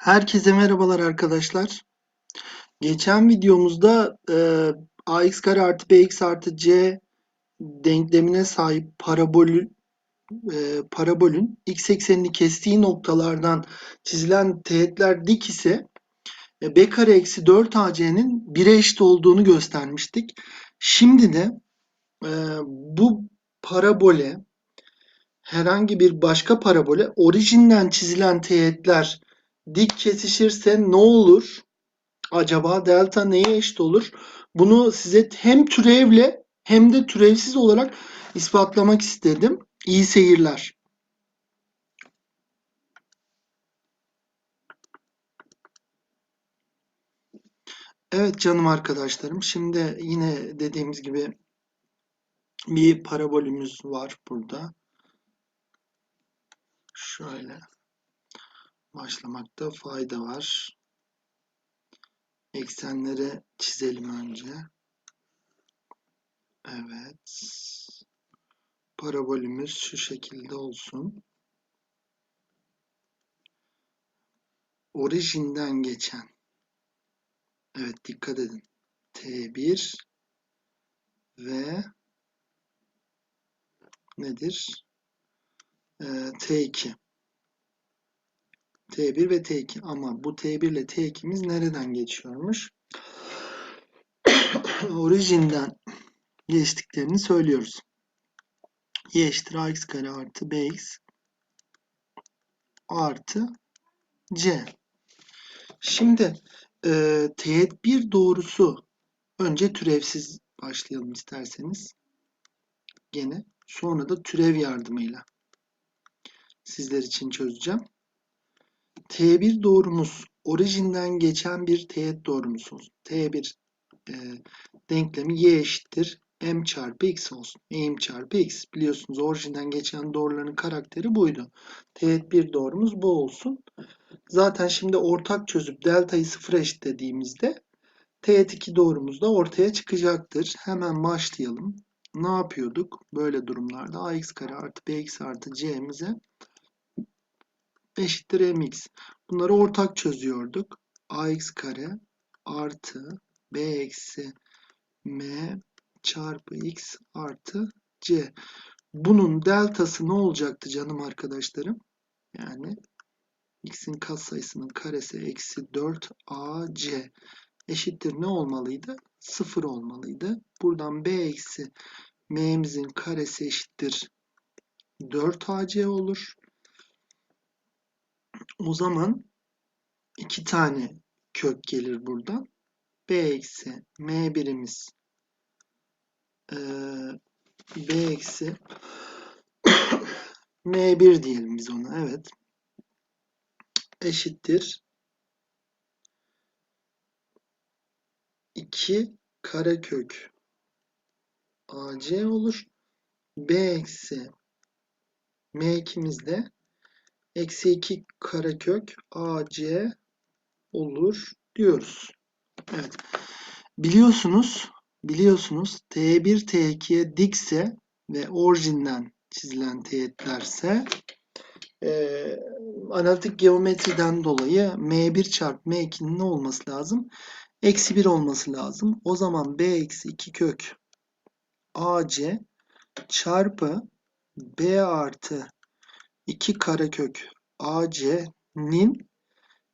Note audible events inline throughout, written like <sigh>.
Herkese merhabalar arkadaşlar. Geçen videomuzda e, ax kare artı bx artı c denklemine sahip parabolü, e, parabolün x eksenini kestiği noktalardan çizilen teğetler dik ise e, b kare eksi 4 ac'nin 1'e eşit olduğunu göstermiştik. Şimdi de e, bu parabole herhangi bir başka parabole orijinden çizilen teğetler dik kesişirse ne olur? Acaba delta neye eşit olur? Bunu size hem türevle hem de türevsiz olarak ispatlamak istedim. İyi seyirler. Evet canım arkadaşlarım. Şimdi yine dediğimiz gibi bir parabolümüz var burada. Şöyle başlamakta fayda var. Eksenleri çizelim önce. Evet. Parabolümüz şu şekilde olsun. Orijinden geçen. Evet dikkat edin. T1 ve nedir? Ee, T2. T1 ve T2 ama bu T1 ile T2'miz nereden geçiyormuş? <coughs> Orijinden geçtiklerini söylüyoruz. Y eşittir ax kare artı bx artı c. Şimdi e, teğet bir doğrusu önce türevsiz başlayalım isterseniz. Gene sonra da türev yardımıyla sizler için çözeceğim. T1 doğrumuz orijinden geçen bir teğet doğrumuz olsun. T1 e, denklemi y eşittir m çarpı x olsun. m çarpı x. Biliyorsunuz orijinden geçen doğruların karakteri buydu. Teğet bir doğrumuz bu olsun. Zaten şimdi ortak çözüp deltayı sıfır eşitlediğimizde teğet 2 doğrumuz da ortaya çıkacaktır. Hemen başlayalım. Ne yapıyorduk? Böyle durumlarda ax kare artı bx artı c'mize eşittir mx. Bunları ortak çözüyorduk. ax kare artı b eksi m çarpı x artı c. Bunun deltası ne olacaktı canım arkadaşlarım? Yani x'in katsayısının karesi eksi 4ac eşittir ne olmalıydı? 0 olmalıydı. Buradan b eksi m'mizin karesi eşittir 4ac olur. O zaman iki tane kök gelir buradan. b eksi m birimiz e, b eksi m1 diyelim biz ona. Evet. Eşittir 2 karekök ac olur. b eksi m2'miz de eksi 2 karekök ac olur diyoruz. Evet. Biliyorsunuz biliyorsunuz T1 T2'ye dikse ve orijinden çizilen teğetlerse e, analitik geometriden dolayı M1 çarpı M2'nin ne olması lazım? Eksi 1 olması lazım. O zaman B eksi 2 kök AC çarpı B artı 2 karekök AC'nin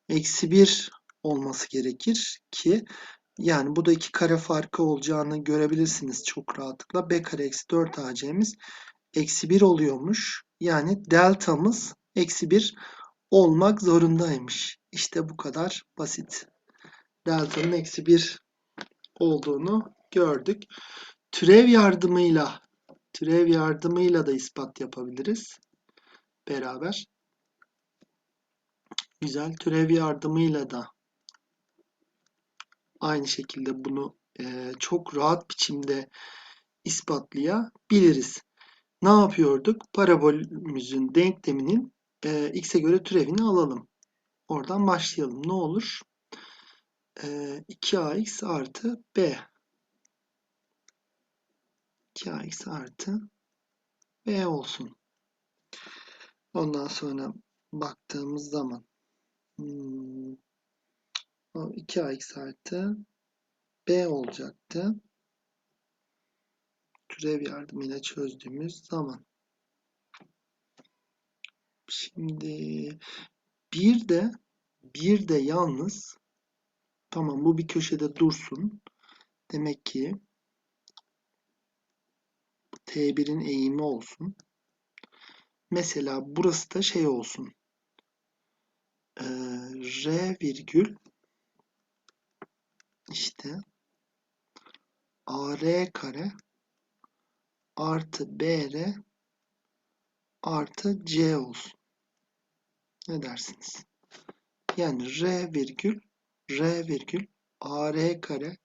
eksi 1 olması gerekir ki yani bu da 2 kare farkı olacağını görebilirsiniz çok rahatlıkla. B kare eksi 4 AC'miz eksi 1 oluyormuş. Yani deltamız eksi 1 olmak zorundaymış. İşte bu kadar basit. Delta'nın eksi 1 olduğunu gördük. Türev yardımıyla türev yardımıyla da ispat yapabiliriz. Beraber. Güzel. Türev yardımıyla da aynı şekilde bunu e, çok rahat biçimde ispatlayabiliriz. Ne yapıyorduk? Parabolümüzün denkleminin e, x'e göre türevini alalım. Oradan başlayalım. Ne olur? E, 2ax artı b 2ax artı b olsun. Ondan sonra baktığımız zaman Hmm, o 2ax artı b olacaktı. Türev yardımıyla çözdüğümüz zaman. Şimdi bir de bir de yalnız tamam bu bir köşede dursun. Demek ki T1'in eğimi olsun. Mesela burası da şey olsun. Ee, R virgül işte AR kare artı BR artı C olsun. Ne dersiniz? Yani R virgül R virgül AR kare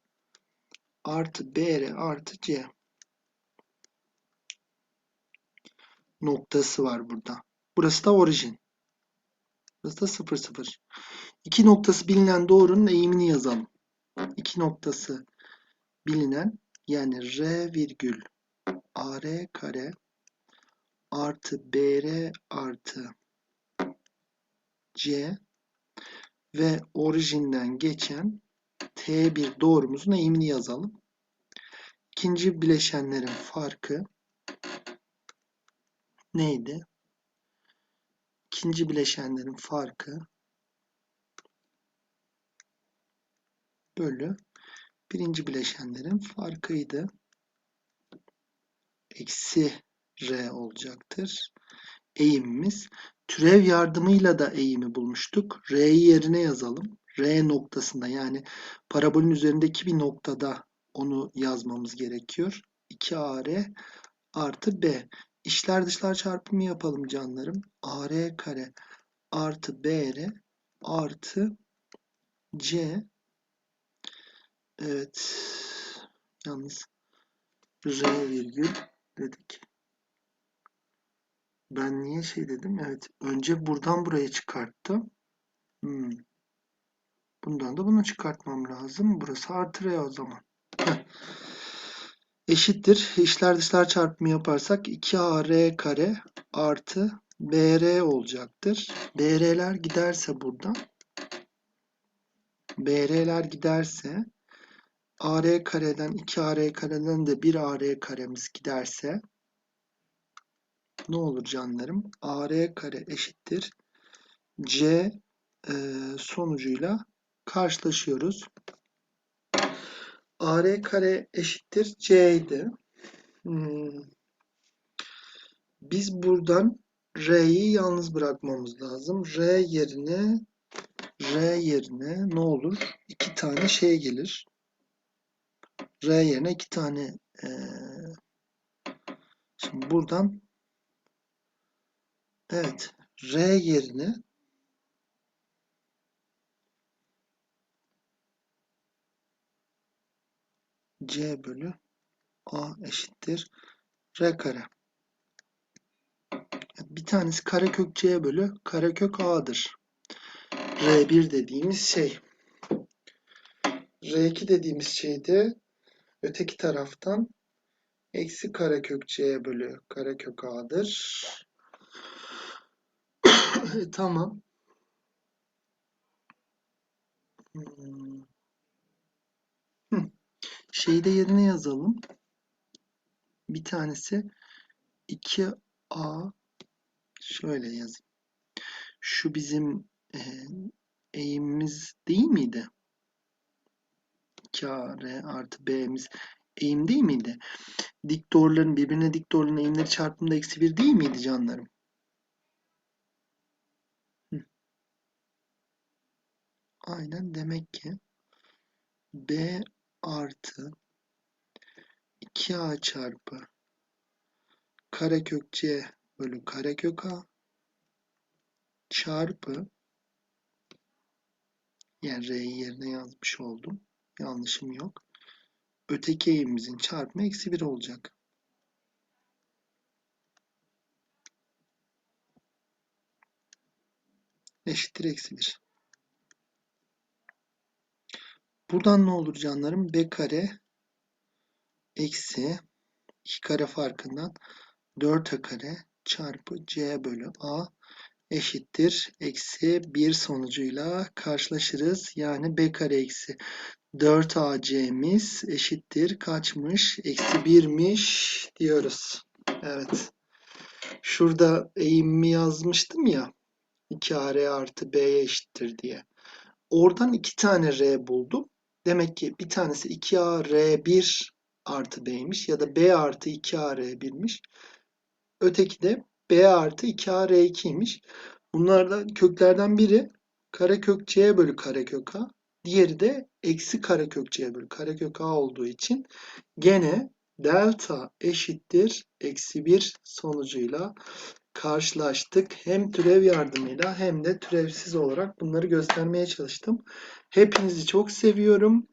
artı BR artı C noktası var burada. Burası da orijin. Burası da 0 0. İki noktası bilinen doğrunun eğimini yazalım. İki noktası bilinen yani R virgül AR kare artı BR artı C ve orijinden geçen T1 doğrumuzun eğimini yazalım. İkinci bileşenlerin farkı neydi? İkinci bileşenlerin farkı bölü birinci bileşenlerin farkıydı. Eksi R olacaktır. Eğimimiz. Türev yardımıyla da eğimi bulmuştuk. R'yi yerine yazalım. R noktasında yani parabolün üzerindeki bir noktada onu yazmamız gerekiyor. 2AR artı B. İşler dışlar çarpımı yapalım canlarım. AR kare artı BR artı C. Evet. Yalnız R virgül dedik. Ben niye şey dedim? Evet. Önce buradan buraya çıkarttım. Hmm. Bundan da bunu çıkartmam lazım. Burası artı R o zaman. Eşittir. İşler dışlar çarpımı yaparsak 2AR kare artı BR olacaktır. BR'ler giderse buradan BR'ler giderse AR kareden 2AR kareden de 1AR karemiz giderse ne olur canlarım? AR kare eşittir. C e, sonucuyla karşılaşıyoruz. AR kare eşittir C idi. Hmm. Biz buradan R'yi yalnız bırakmamız lazım. R yerine R yerine ne olur? İki tane şey gelir. R yerine iki tane e, şimdi buradan evet R yerine C bölü A eşittir R kare. Bir tanesi karekök C bölü karekök A'dır. R1 dediğimiz şey. R2 dediğimiz şey de öteki taraftan eksi karekök C bölü karekök A'dır. <coughs> tamam. Hmm. Şeyi de yerine yazalım. Bir tanesi 2A şöyle yazayım. Şu bizim e, eğimimiz değil miydi? 2R artı B'miz eğim değil miydi? Dik doğruların birbirine dik doğruların eğimleri çarpımında eksi 1 değil miydi canlarım? Hı. Aynen demek ki B artı 2A çarpı karekök C bölü karekök A çarpı yani R'yi yerine yazmış oldum. Yanlışım yok. Öteki eğimimizin çarpımı eksi 1 olacak. Eşittir eksi 1. Buradan ne olur canlarım? B kare eksi 2 kare farkından 4A kare çarpı C bölü A eşittir eksi 1 sonucuyla karşılaşırız. Yani b kare eksi 4ac'miz eşittir kaçmış? Eksi 1'miş diyoruz. Evet. Şurada eğimimi yazmıştım ya. 2ar artı b'ye eşittir diye. Oradan iki tane r buldum. Demek ki bir tanesi 2ar1 artı b'ymiş ya da b artı 2ar1'miş. Öteki de b artı 2ar2'ymiş. Bunlardan köklerden biri karekök c bölü karekök a. Diğeri de eksi karekök c bölü karekök a olduğu için gene delta eşittir eksi 1 sonucuyla karşılaştık. Hem türev yardımıyla hem de türevsiz olarak bunları göstermeye çalıştım. Hepinizi çok seviyorum.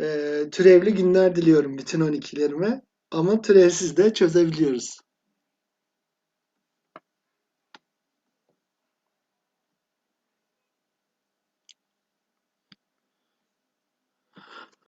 Ee, türevli günler diliyorum bütün 12'lerime. Ama türevsiz de çözebiliyoruz.